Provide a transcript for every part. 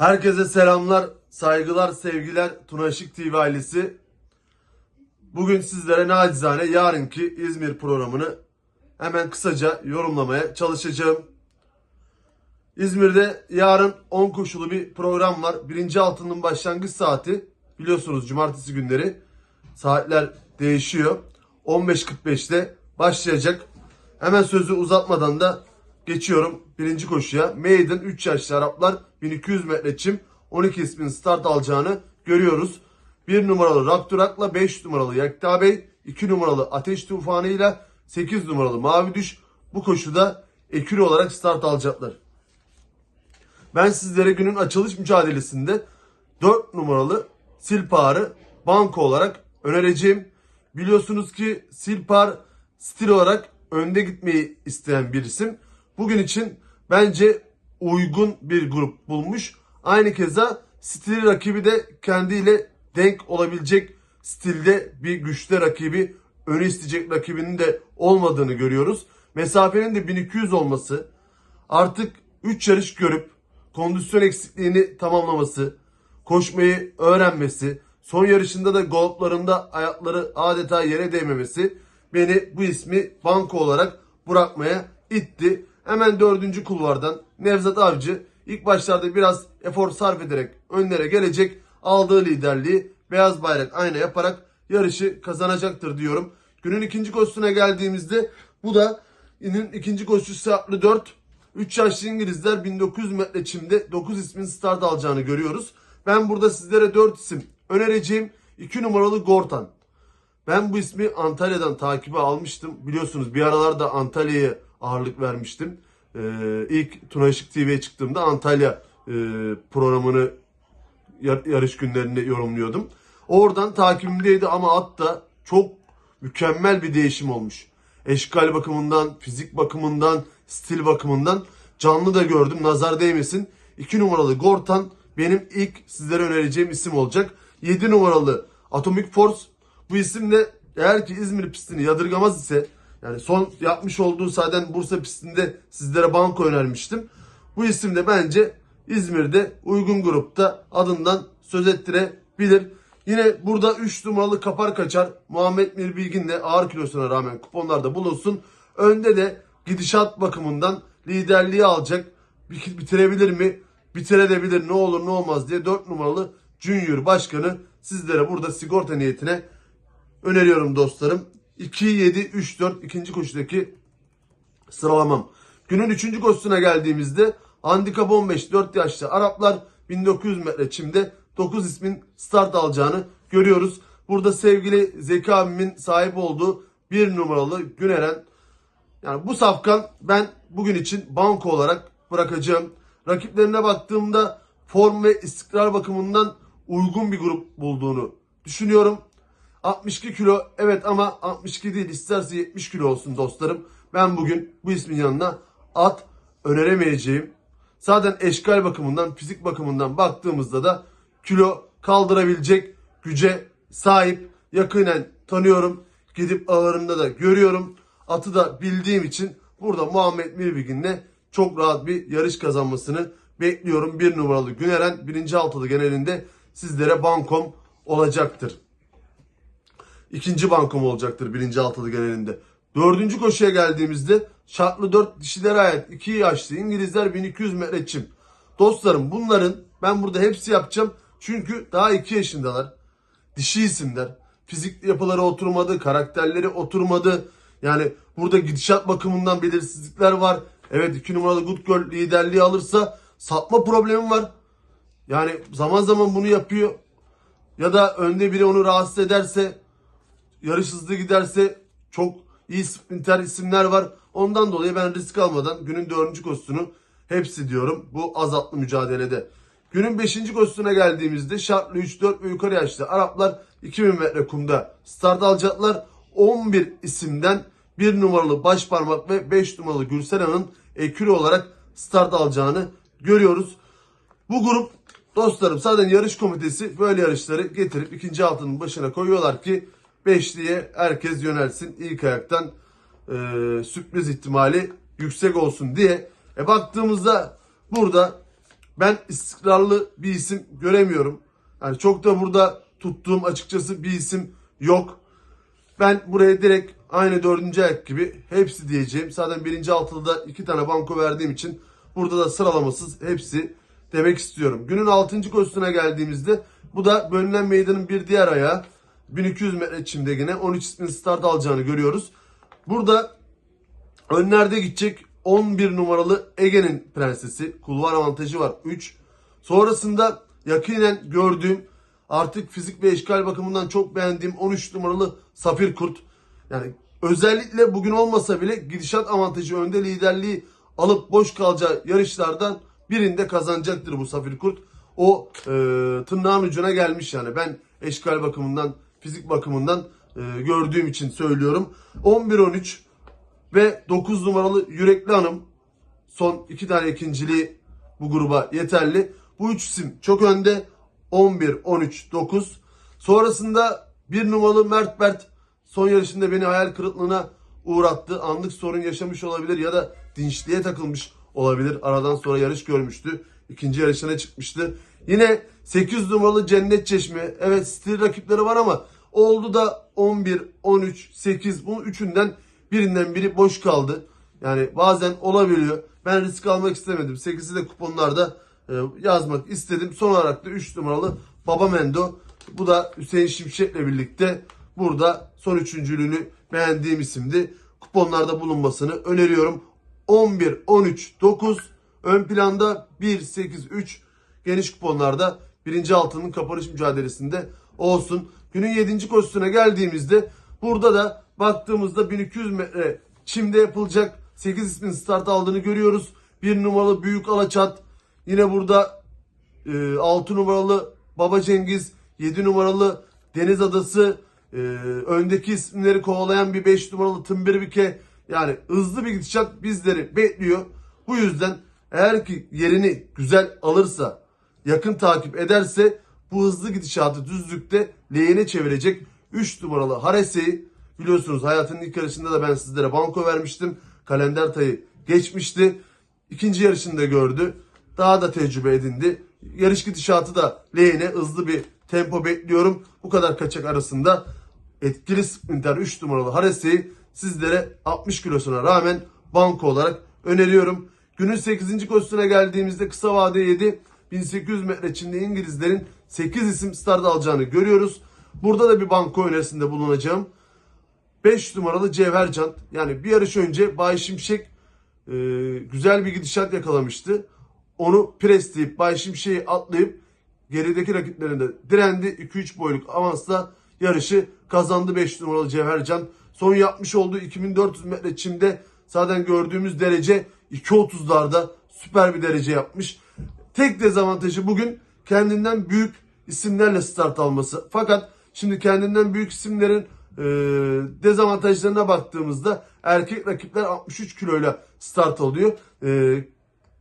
Herkese selamlar, saygılar, sevgiler Tuna TV ailesi. Bugün sizlere nacizane yarınki İzmir programını hemen kısaca yorumlamaya çalışacağım. İzmir'de yarın 10 koşulu bir program var. Birinci altının başlangıç saati biliyorsunuz cumartesi günleri saatler değişiyor. 15.45'te başlayacak. Hemen sözü uzatmadan da geçiyorum birinci koşuya. Maiden 3 yaşlı Araplar 1200 metre çim 12 ismin start alacağını görüyoruz. 1 numaralı Rakturak'la 5 numaralı Yekta Bey, 2 numaralı Ateş Tufanı ile 8 numaralı Mavi Düş bu koşuda ekürü olarak start alacaklar. Ben sizlere günün açılış mücadelesinde 4 numaralı Silpar'ı banko olarak önereceğim. Biliyorsunuz ki Silpar stil olarak önde gitmeyi isteyen bir isim. Bugün için bence uygun bir grup bulmuş. Aynı keza stili rakibi de kendiyle denk olabilecek stilde bir güçte rakibi, öne isteyecek rakibinin de olmadığını görüyoruz. Mesafenin de 1200 olması, artık 3 yarış görüp kondisyon eksikliğini tamamlaması, koşmayı öğrenmesi, son yarışında da golflarında ayakları adeta yere değmemesi beni bu ismi banko olarak bırakmaya itti. Hemen dördüncü kulvardan Nevzat Avcı ilk başlarda biraz efor sarf ederek önlere gelecek. Aldığı liderliği beyaz bayrak ayna yaparak yarışı kazanacaktır diyorum. Günün ikinci koşusuna geldiğimizde bu da inin ikinci koşusu atlı 4. 3 yaşlı İngilizler 1900 metre çimde 9 ismin start alacağını görüyoruz. Ben burada sizlere 4 isim önereceğim. 2 numaralı Gortan. Ben bu ismi Antalya'dan takibe almıştım. Biliyorsunuz bir aralar da Antalya'ya ağırlık vermiştim. Ee, ilk Tuna Işık TV'ye çıktığımda Antalya e, programını yar- yarış günlerinde yorumluyordum. Oradan takibimdeydi ama at da çok mükemmel bir değişim olmuş. Eşkal bakımından, fizik bakımından, stil bakımından canlı da gördüm. Nazar değmesin. 2 numaralı Gortan benim ilk sizlere önereceğim isim olacak. 7 numaralı Atomic Force bu isimle eğer ki İzmir pistini yadırgamaz ise yani son yapmış olduğu zaten Bursa pistinde sizlere banko önermiştim. Bu isim de bence İzmir'de uygun grupta adından söz ettirebilir. Yine burada 3 numaralı kapar kaçar Muhammed Mir Bilgin de ağır kilosuna rağmen kuponlarda bulunsun. Önde de gidişat bakımından liderliği alacak. Bit- Bitirebilir mi? Bitirebilir ne olur ne olmaz diye 4 numaralı Junior başkanı sizlere burada sigorta niyetine öneriyorum dostlarım. 2, 7, 3, 4 ikinci koşudaki sıralamam. Günün 3. koşusuna geldiğimizde handikap 15 4 yaşlı Araplar 1900 metre çimde 9 ismin start alacağını görüyoruz. Burada sevgili Zeki abimin sahip olduğu bir numaralı Güneren. Yani bu safkan ben bugün için banko olarak bırakacağım. Rakiplerine baktığımda form ve istikrar bakımından uygun bir grup bulduğunu düşünüyorum. 62 kilo evet ama 62 değil isterse 70 kilo olsun dostlarım. Ben bugün bu ismin yanına at öneremeyeceğim. Zaten eşkal bakımından, fizik bakımından baktığımızda da kilo kaldırabilecek güce sahip. Yakinen tanıyorum. Gidip ağırında da görüyorum. Atı da bildiğim için burada Muhammed Mirbigin'le çok rahat bir yarış kazanmasını bekliyorum. Bir numaralı Güneren birinci altılı genelinde sizlere bankom olacaktır. İkinci bankom olacaktır birinci altılı genelinde. Dördüncü koşuya geldiğimizde şartlı dört dişilere ait iki yaşlı İngilizler 1200 metre çim. Dostlarım bunların ben burada hepsi yapacağım. Çünkü daha iki yaşındalar. Dişi isimler. Fizik yapıları oturmadı, karakterleri oturmadı. Yani burada gidişat bakımından belirsizlikler var. Evet iki numaralı Good Girl liderliği alırsa satma problemi var. Yani zaman zaman bunu yapıyor. Ya da önde biri onu rahatsız ederse yarış hızlı giderse çok iyi sprinter isimler var. Ondan dolayı ben risk almadan günün dördüncü koşusunu hepsi diyorum bu azatlı mücadelede. Günün beşinci koşusuna geldiğimizde şartlı 3-4 ve yukarı yaşlı Araplar 2000 metre kumda start alacaklar. 11 isimden 1 numaralı baş parmak ve 5 numaralı Gülsena'nın ekürü olarak start alacağını görüyoruz. Bu grup dostlarım zaten yarış komitesi böyle yarışları getirip ikinci altının başına koyuyorlar ki beşliye herkes yönelsin. İlk ayaktan e, sürpriz ihtimali yüksek olsun diye. E baktığımızda burada ben istikrarlı bir isim göremiyorum. Yani çok da burada tuttuğum açıkçası bir isim yok. Ben buraya direkt aynı dördüncü ayak gibi hepsi diyeceğim. Zaten birinci altıda da iki tane banko verdiğim için burada da sıralamasız hepsi demek istiyorum. Günün altıncı koşusuna geldiğimizde bu da bölünen meydanın bir diğer ayağı. 1200 metre çimde yine 13 ismin start alacağını görüyoruz. Burada önlerde gidecek 11 numaralı Ege'nin prensesi. Kulvar avantajı var 3. Sonrasında yakinen gördüğüm artık fizik ve eşkal bakımından çok beğendiğim 13 numaralı Safir Kurt. Yani özellikle bugün olmasa bile gidişat avantajı önde liderliği alıp boş kalacağı yarışlardan birinde kazanacaktır bu Safir Kurt. O e, tırnağın ucuna gelmiş yani. Ben eşkal bakımından, fizik bakımından e, gördüğüm için söylüyorum. 11-13 ve 9 numaralı Yürekli Hanım son iki tane ikinciliği bu gruba yeterli. Bu üç isim çok önde. 11, 13, 9. Sonrasında bir numaralı Mert Bert son yarışında beni hayal kırıklığına uğrattı. Anlık sorun yaşamış olabilir ya da dinçliğe takılmış olabilir. Aradan sonra yarış görmüştü. İkinci yarışına çıkmıştı. Yine 8 numaralı Cennet Çeşme. Evet stil rakipleri var ama oldu da 11, 13, 8 bunun üçünden birinden biri boş kaldı. Yani bazen olabiliyor. Ben risk almak istemedim. 8'i de kuponlarda e, yazmak istedim. Son olarak da 3 numaralı Baba Mendo. Bu da Hüseyin Şimşek'le birlikte burada son üçüncülüğünü beğendiğim isimdi. Kuponlarda bulunmasını öneriyorum. 11, 13, 9 ön planda 1, 8, 3 geniş kuponlarda birinci altının kapanış mücadelesinde olsun. Günün 7. koşusuna geldiğimizde burada da baktığımızda 1200 metre çimde yapılacak 8 ismin start aldığını görüyoruz. 1 numaralı Büyük Alaçat. Yine burada e, 6 numaralı Baba Cengiz. 7 numaralı Deniz Adası. e, öndeki isimleri kovalayan bir 5 numaralı Tımbırbike. Yani hızlı bir gidişat bizleri bekliyor. Bu yüzden eğer ki yerini güzel alırsa, yakın takip ederse bu hızlı gidişatı düzlükte lehine çevirecek 3 numaralı Harese'yi biliyorsunuz hayatının ilk yarışında da ben sizlere banko vermiştim. Kalender tayı geçmişti. İkinci yarışında gördü. Daha da tecrübe edindi. Yarış gidişatı da lehine hızlı bir tempo bekliyorum. Bu kadar kaçak arasında etkili sprinter 3 numaralı Harese'yi sizlere 60 kilosuna rağmen banko olarak öneriyorum. Günün 8. koşusuna geldiğimizde kısa vade 7 1800 metre çimde İngilizlerin 8 isim start alacağını görüyoruz. Burada da bir banko önerisinde bulunacağım. 5 numaralı Cevhercan. Yani bir yarış önce Bay Şimşek e, güzel bir gidişat yakalamıştı. Onu presleyip Bay Şimşek'i atlayıp gerideki rakiplerinde direndi. 2-3 boyluk avansla yarışı kazandı 5 numaralı Cevhercan. Son yapmış olduğu 2400 metre çimde zaten gördüğümüz derece 2.30'larda süper bir derece yapmış. Tek dezavantajı bugün kendinden büyük isimlerle start alması. Fakat şimdi kendinden büyük isimlerin e, dezavantajlarına baktığımızda erkek rakipler 63 kiloyla start alıyor. E,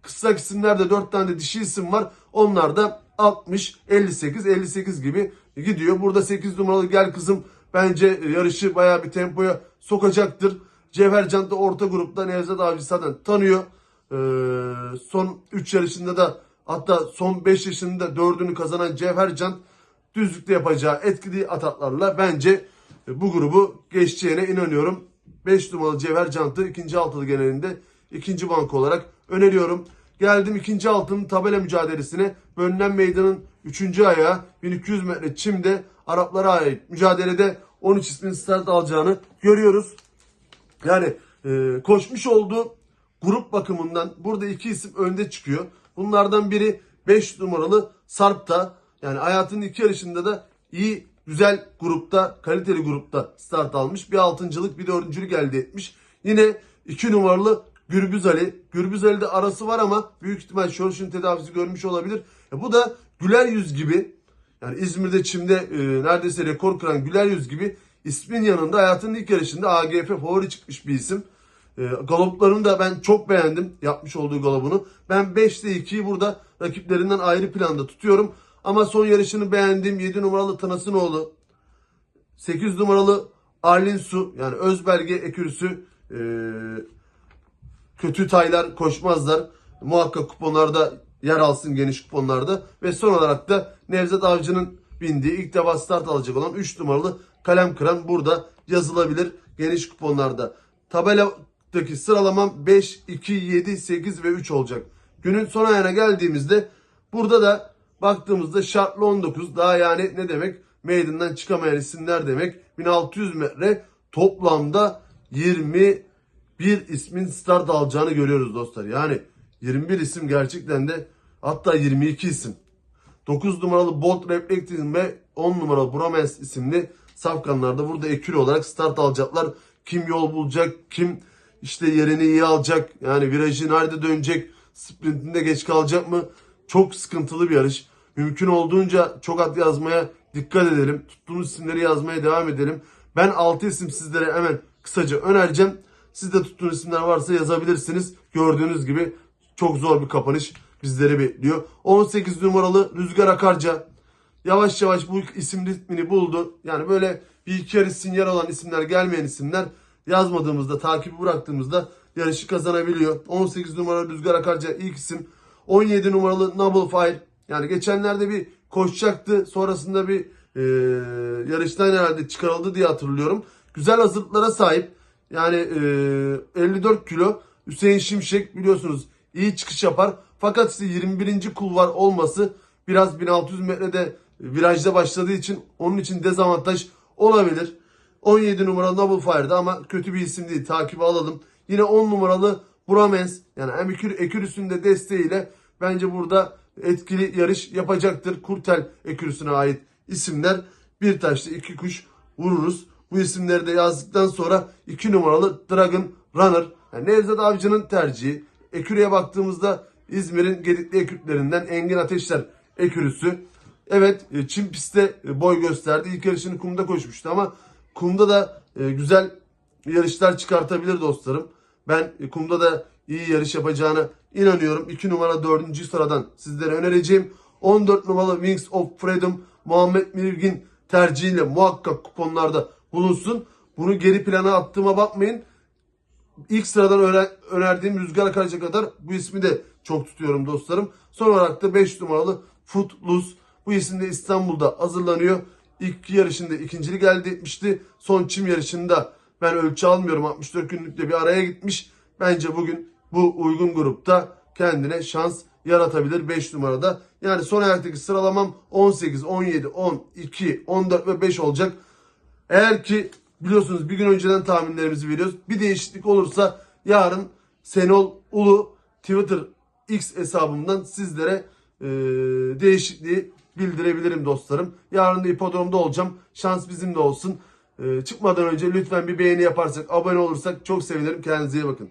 kısa isimlerde 4 tane dişi isim var. Onlar da 60, 58, 58 gibi gidiyor. Burada 8 numaralı gel kızım bence yarışı bayağı bir tempoya sokacaktır. Cevhercan da orta grupta Nevzat Avcı zaten tanıyor. Ee, son 3 yarışında da hatta son 5 yaşında 4'ünü kazanan Cevhercan düzlükte yapacağı etkili ataklarla bence bu grubu geçeceğine inanıyorum. 5 numaralı Cevhercan'ı ikinci altılı genelinde ikinci banko olarak öneriyorum. Geldim ikinci altının tabela mücadelesine. Bölünen meydanın 3. ayağı 1200 metre çimde Araplara ait mücadelede 13 ismin start alacağını görüyoruz. Yani e, koşmuş olduğu grup bakımından burada iki isim önde çıkıyor. Bunlardan biri 5 numaralı Sarp'ta. Yani hayatının iki yarışında da iyi, güzel grupta, kaliteli grupta start almış. Bir altıncılık, bir dördüncülük elde etmiş. Yine 2 numaralı Gürbüz Ali. Gürbüz Ali'de arası var ama büyük ihtimal Şorşun tedavisi görmüş olabilir. E, bu da güler yüz gibi yani İzmir'de çimde e, neredeyse rekor kıran güler yüz gibi ismin yanında hayatının ilk yarışında AGF favori çıkmış bir isim. E, galoplarını da ben çok beğendim yapmış olduğu galopunu. Ben 5'te 2'yi burada rakiplerinden ayrı planda tutuyorum. Ama son yarışını beğendiğim 7 numaralı Tanasınoğlu, 8 numaralı Arlin Su yani Özbelge ekürüsü e, kötü taylar koşmazlar. Muhakkak kuponlarda yer alsın geniş kuponlarda. Ve son olarak da Nevzat Avcı'nın bindiği ilk defa start alacak olan 3 numaralı kalem kıran burada yazılabilir geniş kuponlarda. Tabeladaki sıralamam 5, 2, 7, 8 ve 3 olacak. Günün son ayına geldiğimizde burada da baktığımızda şartlı 19 daha yani ne demek? Maiden'dan çıkamayan isimler demek. 1600 metre toplamda 21 ismin start alacağını görüyoruz dostlar. Yani 21 isim gerçekten de hatta 22 isim. 9 numaralı Bolt Reflecting ve 10 numaralı Bromance isimli safkanlarda burada ekürü olarak start alacaklar. Kim yol bulacak, kim işte yerini iyi alacak, yani virajı nerede dönecek, sprintinde geç kalacak mı? Çok sıkıntılı bir yarış. Mümkün olduğunca çok at yazmaya dikkat edelim. Tuttuğumuz isimleri yazmaya devam edelim. Ben 6 isim sizlere hemen kısaca önereceğim. Siz de tuttuğunuz isimler varsa yazabilirsiniz. Gördüğünüz gibi çok zor bir kapanış bizleri bekliyor. 18 numaralı Rüzgar Akarca yavaş yavaş bu isim ritmini buldu. Yani böyle bir iki yarış sinyal olan isimler gelmeyen isimler yazmadığımızda takibi bıraktığımızda yarışı kazanabiliyor. 18 numaralı Rüzgar Akarca ilk isim. 17 numaralı Noble Fire. Yani geçenlerde bir koşacaktı. Sonrasında bir e, yarıştan herhalde çıkarıldı diye hatırlıyorum. Güzel hazırlıklara sahip. Yani e, 54 kilo. Hüseyin Şimşek biliyorsunuz iyi çıkış yapar. Fakat işte 21. kulvar olması biraz 1600 metrede virajda başladığı için onun için dezavantaj olabilir. 17 numaralı Noble Fire'da ama kötü bir isim değil. Takibi alalım. Yine 10 numaralı Bromance yani hem Ekür, Ekürüs'ün de desteğiyle bence burada etkili yarış yapacaktır. Kurtel Ekürüs'üne ait isimler. Bir taşla iki kuş vururuz. Bu isimleri de yazdıktan sonra 2 numaralı Dragon Runner. Yani Nevzat Avcı'nın tercihi. Ekürü'ye baktığımızda İzmir'in gedikli ekürtlerinden Engin Ateşler ekürüsü. Evet e, Çin pistte e, boy gösterdi. İlk yarışını kumda koşmuştu ama kumda da e, güzel yarışlar çıkartabilir dostlarım. Ben e, kumda da iyi yarış yapacağına inanıyorum. 2 numara 4. sıradan sizlere önereceğim. 14 numaralı Wings of Freedom Muhammed Mirgin tercihiyle muhakkak kuponlarda bulunsun. Bunu geri plana attığıma bakmayın. İlk sıradan öner- önerdiğim Rüzgar Karaca kadar bu ismi de çok tutuyorum dostlarım. Son olarak da 5 numaralı Footloose. Bu isim de İstanbul'da hazırlanıyor. İlk yarışında ikincilik elde etmişti. Son çim yarışında ben ölçü almıyorum. 64 günlükte bir araya gitmiş. Bence bugün bu uygun grupta kendine şans yaratabilir 5 numarada. Yani son ayaktaki sıralamam 18, 17, 12, 14 ve 5 olacak. Eğer ki biliyorsunuz bir gün önceden tahminlerimizi veriyoruz. Bir değişiklik olursa yarın Senol Ulu Twitter X hesabımdan sizlere e, değişikliği bildirebilirim dostlarım. Yarın da hipodromda olacağım. Şans bizimle olsun. E, çıkmadan önce lütfen bir beğeni yaparsak, abone olursak çok sevinirim. Kendinize iyi bakın.